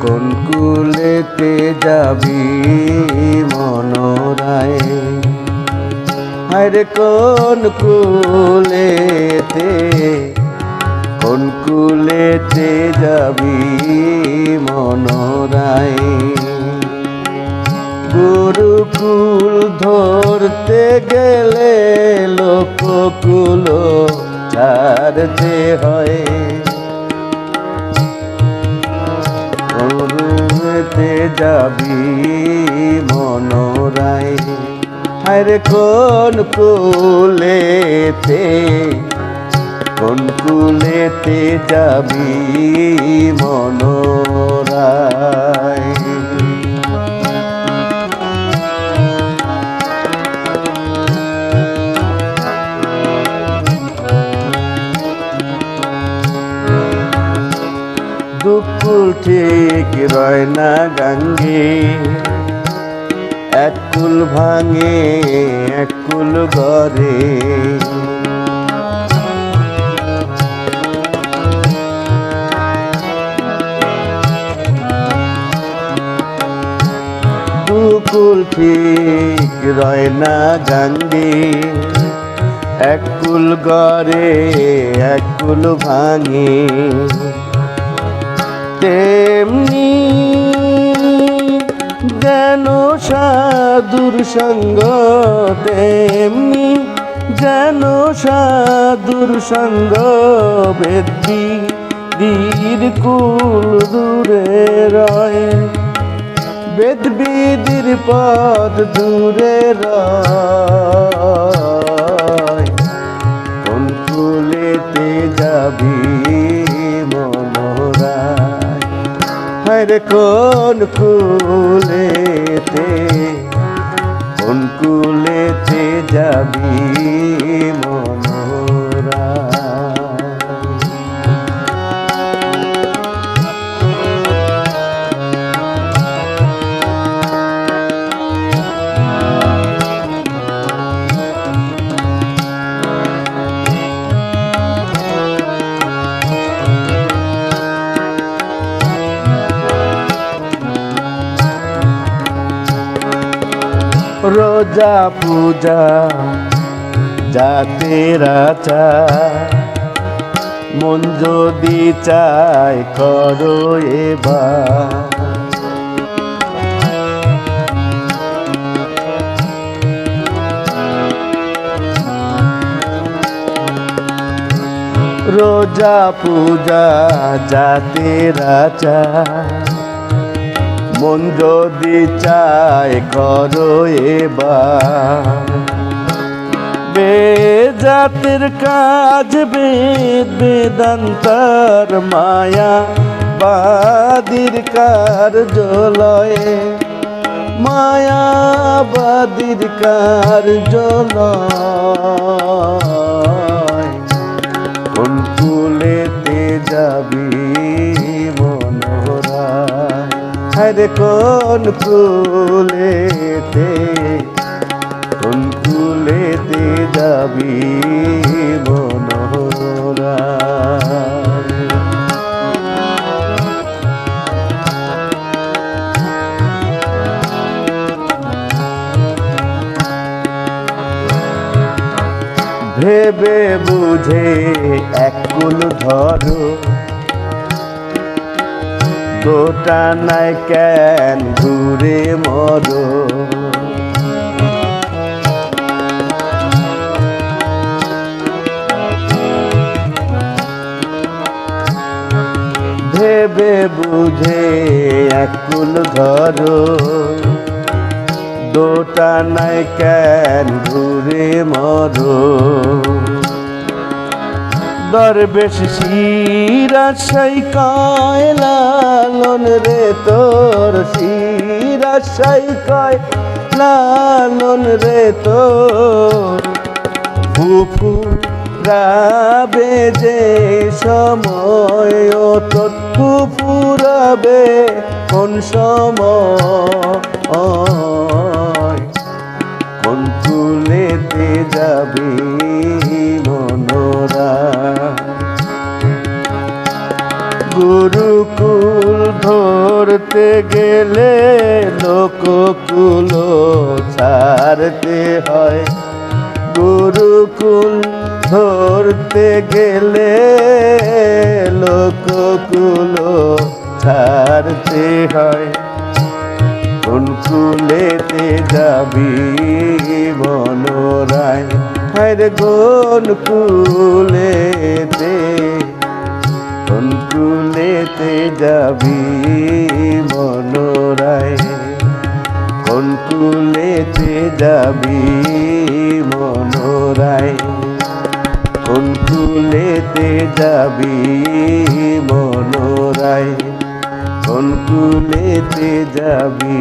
কোন কুলেতে যাবি মনোরায়? আরে কোন কুলেতে কোন কুলেতে যাবি মনোরায়? গুরুকুল ধরতে গেলে লোককুল ছাড়তে হয়। গুরুতে যাবি মনোরায়। আর কোন কুলেতে কোন কুলেতে যাবি মনোরায়। দুকুল ঠিক রয় না গাঙ্গে। এক কুল ভাঙে, এক কুল ঘরে দুকুল ঠিক রয় না গাঙ্গে। এক কুল গড়ে, এক কুল ভাঙে। তেমনি যেন সাধুর সঙ্গ তেমনি যেন সাধুর সঙ্গ বেদি দীর কুল দূরে রয়। বেদ বিদির পদ দূরে রয়। হরে কোন কুলেতে কোন কুলেতে যাবি রোজা পূজা জাতের আচার মন যদি চায় করো এবার। রোজা পূজা জাতের আচার মন যদি চায় করো এবার। বেজাতের কাজ, বেদ, বেদান্তর মায়া, বাদির কার্য লয়ে মায়াবাদির কার্য হরে কোন কুলেতে কোন কুলেতে যাবি মনোরায় ভেবে বুঝে এক কুল ধরো গোটা নাই কেন ঘুরে মরো? ভেবে বুঝে একুল কুল ধরো। দোটা নাই কেন ঘুরে মরো? দরবেশ শিরাশাই কয় লালন রে তোর শিরাশাই কয় লালন রে তোর। ফুফু রাবে যে সময় তোর ফুফুরাবে কোন সময়? কোন তুলেতে যাবি? ধরতে গেলে লোককুল ছাড়তে হয়। গুরুকুল ধরতে গেলে লোককুল ছাড়তে হয়। কোন কুলেতে যাবি মনোরায়? হরে কোন কুলেতে কুলেতে যাবি মনোরায় কোন কুলেতে যাবি মনোরায় কোন কুলেতে যাবি মনোরায় কোন কুলেতে যাবি